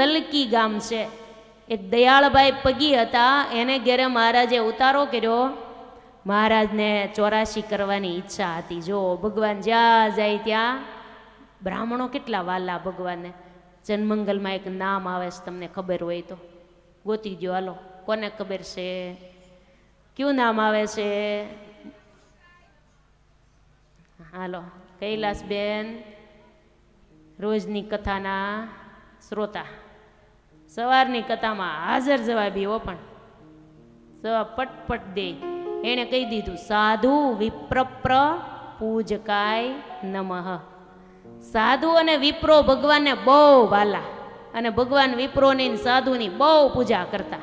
સલકી ગામ છે. એક દયાળભાઈ પગી હતા, એને ઘેરે મહારાજે ઉતારો કર્યો. મહારાજને ચોરાશી કરવાની ઈચ્છા હતી. જો ભગવાન જ્યાં જાય ત્યાં બ્રાહ્મણો કેટલા વાલા ભગવાનને? જન્મંગલમાં એક નામ આવે છે, તમને ખબર હોય તો. ગોતી ગયો હાલો. કોને ખબર છે? કયું નામ આવે છે? હાલો. કૈલાસબેન રોજની કથાના શ્રોતા. સવારની કથામાં હાજર જવાબી હો પણ. જવાબ પટપટ દે. એણે કહી દીધું, સાધુ વિપ્રપ્ર પૂજકાય નમઃ. સાધુ અને વિપ્રો ભગવાનને બહુ વાલા અને ભગવાન વિપ્રોની સાધુની બહુ પૂજા કરતા.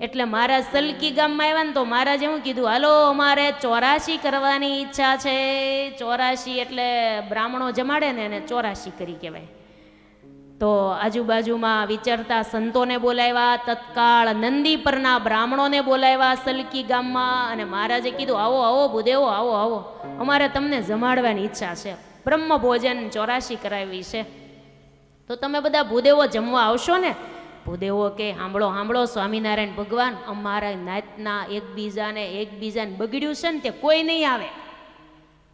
એટલે મહારાજ સલકી ગામમાં આવ્યા ને તો મહારાજે હું કીધું, હાલો, અમારે ચોરાશી કરવાની ઈચ્છા છે. ચોરાશી એટલે બ્રાહ્મણો જમાડે ને એને ચોરાશી કરી કહેવાય. તો આજુબાજુમાં વિચારતા સંતોને બોલાવ્યા, તત્કાળ નંદી પરના બ્રાહ્મણોને બોલાવ્યા સલકી ગામમાં અને મહારાજે કીધું, આવો આવો ભૂદેવો, આવો આવો. અમારે તમને જમાડવાની ઈચ્છા છે. બ્રહ્મ ભોજન ચોરાશી કરાવી છે. તો તમે બધા ભૂદેવો જમવા આવશો ને? ભૂદેવો કે સાંભળો સાંભળો સ્વામિનારાયણ ભગવાન, અમારા નાતના એકબીજાને એકબીજાને બગડ્યું છે ને તે કોઈ નહીં આવે.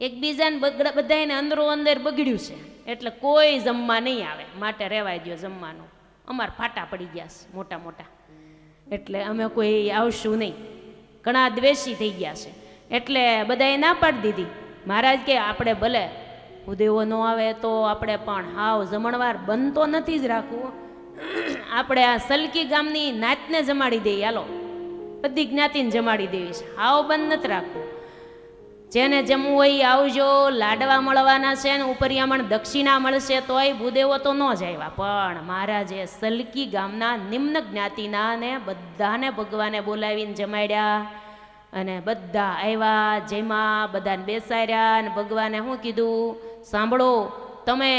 એકબીજાને બધાને અંદરો અંદર બગડ્યું છે. એટલે કોઈ જમવા નહીં આવે. માટે રહેવાય દો જમવાનું. અમાર ફાટા પડી ગયા છે, મોટા મોટા. એટલે અમે કોઈ આવશું નહીં. ઘણા દ્વેષી થઈ ગયા છે. એટલે બધાએ ના પાડી દીધી. મહારાજ કે આપણે ભલે ઉદેવો ન આવે તો આપણે પણ હાવ જમણવાર બંધ તો નથી જ રાખવું. આપણે આ સલકી ગામની નાતને જમાડી દઈએ. હાલો. બધી જ્ઞાતિને જમાડી દેવી છે. હાવ બંધ નથી રાખવું. જેને જમવું હોય એ આવજો, લાડવા મળવાના છે ને ઉપરિયામણ દક્ષિણા મળશે તોય ભૂદેવો તો ન જ આવ્યા. પણ મહારાજે સલકી ગામના નિમ્ન જ્ઞાતિના ને બધાને ભગવાને બોલાવીને જમાડ્યા અને બધા આવ્યા, જેમાં બધાને બેસાડ્યા અને ભગવાને શું કીધું? સાંભળો, તમે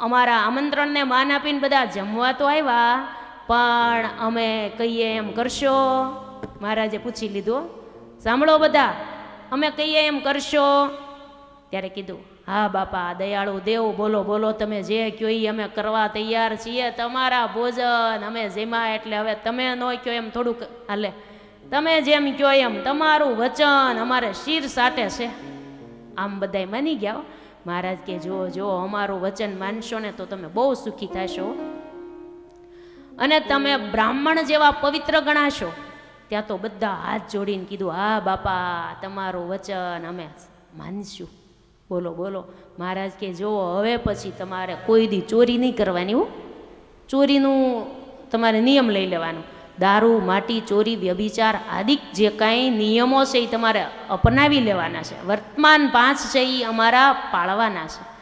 અમારા આમંત્રણને માન આપીને બધા જમવા તો આવ્યા, પણ અમે કહીએ એમ કરશો? મહારાજે પૂછી લીધું. સાંભળો બધા અમે કહીએ એમ કરશો? ત્યારે કીધું, હા બાપા, દયાળુ દેવ, બોલો બોલો, તમે જે કહો એ અમે કરવા તૈયાર છીએ તમારા ભોજન. અમે જેમાં એટલે હવે તમે ન કહો એમ થોડુંક, હાલે. તમે જેમ કહો એમ, તમારું વચન અમારે શીર સાટે છે. આમ બધાય માની ગયા મહારાજ કે, જો જો, અમારું વચન માનશો ને તો તમે બહુ સુખી થશો. અને તમે બ્રાહ્મણ જેવા પવિત્ર ગણાશો. ત્યાં તો બધા હાથ જોડીને કીધું, હા, બાપા, તમારું વચન અમે માનશું. બોલો બોલો, મહારાજ કે જો હવે પછી તમારે કોઈ દી ચોરી નહીં કરવાની હો. ચોરીનું તમારે નિયમ લઈ લેવાનું. દારૂ, માટી, ચોરી, વ્યભિચાર આદિક જે કાંઈ નિયમો છે એ તમારે અપનાવી લેવાના છે. વર્તમાન પાંચ છે એ અમારા પાળવાના છે.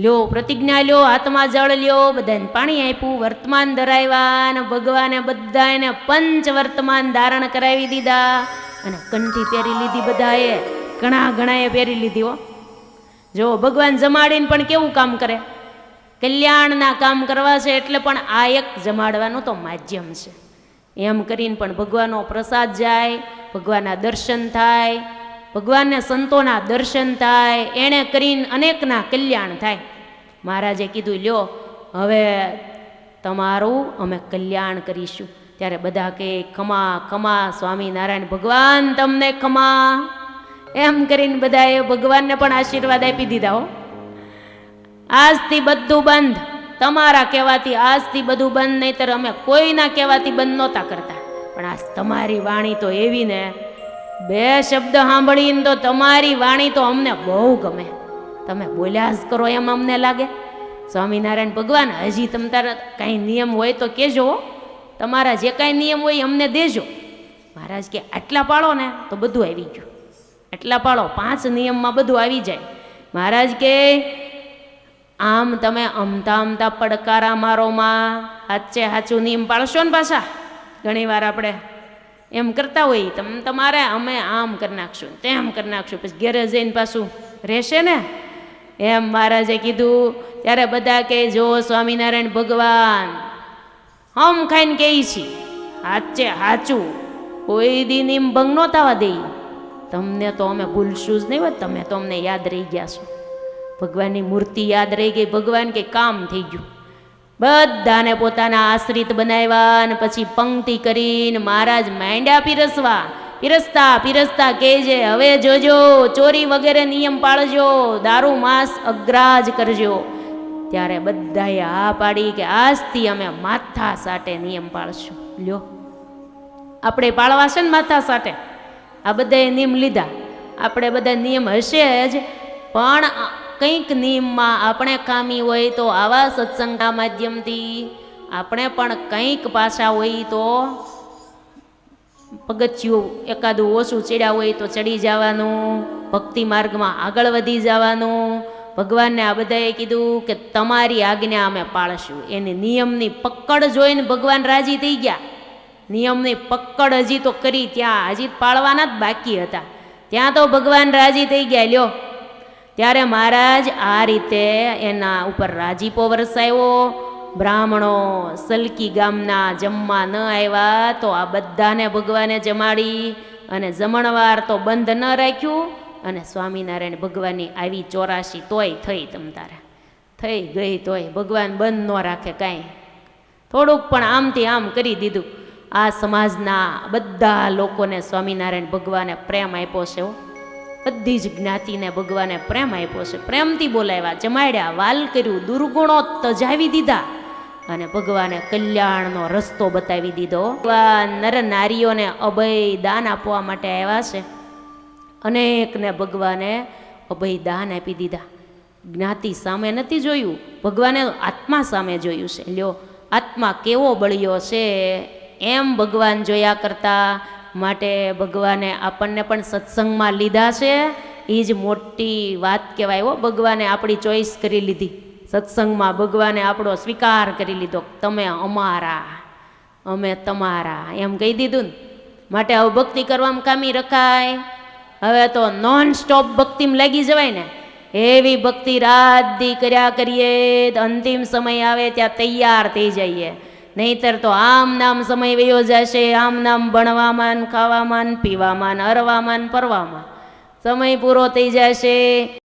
લ્યો, પ્રતિજ્ઞા લ્યો, હાથમાં જળ લ્યો, બધાને પાણી આપ્યું, વર્તમાન ધરાવ્યા અને ભગવાને બધાને પંચ વર્તમાન ધારણ કરાવી દીધા. અને કંઠી પહેરી લીધી બધાએ, ઘણા ઘણાએ પહેરી લીધી હો. જો ભગવાન જમાડીને પણ કેવું કામ કરે? કલ્યાણના કામ કરવા છે એટલે પણ આ એક જમાડવાનું તો માધ્યમ છે. એમ કરીને પણ ભગવાનનો પ્રસાદ જાય, ભગવાનના દર્શન થાય, ભગવાનને સંતોના દર્શન થાય, એણે કરીને અનેકના કલ્યાણ થાય. મહારાજે કીધું, લ્યો, હવે તમારું અમે કલ્યાણ કરીશું. ત્યારે બધા કે, ખમા ખમા, સ્વામિનારાયણ ભગવાન તમને ખમા. એમ કરીને બધાએ ભગવાનને પણ આશીર્વાદ આપી દીધા હો. આજથી બધું બંધ. તમારા કહેવાથી આજથી બધું બંધ, નહીતર અમે કોઈના કહેવાથી બંધ નહોતા કરતા. પણ આજ તમારી વાણી તો એવી ને, બે શબ્દ સાંભળીને તો તમારી વાણી તો અમને બહુ ગમે. તમે બોલ્યા જ કરો એમ અમને લાગે. સ્વામિનારાયણ ભગવાન, હજી તમ તારા કાંઈ નિયમ હોય તો કહેજો તમારા જે કાંઈ નિયમ હોય અમને દેજો. મહારાજ કે, આટલા પાળો ને તો બધું આવી ગયું. આટલા પાળો, પાંચ નિયમમાં બધું આવી જાય. મહારાજ કે, આમ તમે અમતા અમતા પડકારા મારોમાં સાચે સાચું નિયમ પાળશો ને પાછા. ઘણીવાર આપણે એમ કરતા હોય, તમ તમારે અમે આમ કરી નાખશું, તેમ કરી નાખશું. પછી ઘેરે જઈને પાછું રહેશે ને? એમ મહારાજે કીધું, ત્યારે બધા કે, જો સ્વામિનારાયણ ભગવાન, હમ ખાઈને કહે છે. સાચે સાચું કોઈ દી એમ ભંગ નો થવા દઈએ તમને તો અમે ભૂલશું જ નહીં હોય તમે તો અમને યાદ રહી ગયા છો. ભગવાનની મૂર્તિ યાદ રહી ગઈ, ભગવાન કે, કામ થઈ ગયું. બધાને પોતાના આશ્રિત બનાવ્યા અને પછી પંક્તિ કરીને મહારાજ માંડ્યા પીરસવા. પીરસતા પીરસતા કહેજે, હવે જોજો, ચોરી વગેરે નિયમ પાળજો, દારૂ માંસ અગ્રાજ કરજો. ત્યારે બધાએ હા પાડી કે, આજથી અમે માથા સાટે નિયમ પાળશું. લ્યો. આપણે પાળવા છે ને માથા સાટે? આ બધાએ નિયમ લીધા. આપણે બધા નિયમ હશે જ, પણ કંઈક નિયમમાં આપણે ખામી હોય તો આવા સત્સંગના માધ્યમથી આપણે પણ કંઈક પાછા હોય તો પગથિયું એકાદું ઓછું ચડ્યા હોય તો ચડી જવાનું, ભક્તિ માર્ગમાં આગળ વધી જવાનું. ભગવાનને આ બધાએ કીધું કે તમારી આજ્ઞા અમે પાળશું. એની નિયમની પકડ જોઈને ભગવાન રાજી થઈ ગયા. નિયમની પકડ હજી તો કરી ત્યાં હજી પાળવાના જ બાકી હતા. ત્યાં તો ભગવાન રાજી થઈ ગયા. લ્યો, ત્યારે મહારાજ આ રીતે એના ઉપર રાજીપો વરસાયો. બ્રાહ્મણો સલકી ગામના જમવા ન આવ્યા તો આ બધાને ભગવાને જમાડી અને જમણવાર તો બંધ ન રાખ્યું અને સ્વામિનારાયણ ભગવાનની આવી ચોરાશી તોય થઈ તમ તારે. થઈ ગઈ તોય. ભગવાન બંધ ન રાખે કાંઈ. થોડુંક પણ આમથી આમ કરી દીધું. આ સમાજના બધા લોકોને સ્વામિનારાયણ ભગવાને પ્રેમ આપ્યો છે બધી જ જ્ઞાતિને ભગવાને પ્રેમ આપ્યો છે. પ્રેમથી બોલાવ્યા, જમાડ્યા, વાલ કર્યું દુર્ગુણો તજાવી દીધા. અને ભગવાને કલ્યાણનો રસ્તો બતાવી દીધો. ભગવાન નર નારીઓને અભય દાન આપવા માટે આવ્યા છે. અનેકને ભગવાને અભય દાન આપી દીધા. જ્ઞાતિ સામે નથી જોયું, ભગવાને આત્મા સામે જોયું છે. લ્યો, આત્મા કેવો બળ્યો છે એમ ભગવાન જોયા કરતા માટે ભગવાને આપણને પણ સત્સંગમાં લીધા છે. એ જ મોટી વાત કહેવાય હો, ભગવાને આપણી ચોઈસ કરી લીધી. સત્સંગમાં ભગવાને આપણો સ્વીકાર કરી લીધો તમે અમારા, અમે તમારા. એમ કહી દીધું ને. માટે હવે ભક્તિ કરવામાં કામી રખાય. હવે તો નોન સ્ટોપ ભક્તિમાં લાગી જવાય ને. એવી ભક્તિ રાત કર્યા કરીએ અંતિમ સમય આવે ત્યાં તૈયાર થઈ જઈએ. નહીતર તો આમ નામ સમય વયો જશે, આમ નામ ભણવામાં ખાવામાં પીવામાં હરવામાં ફરવામાં. સમય પૂરો થઈ જશે.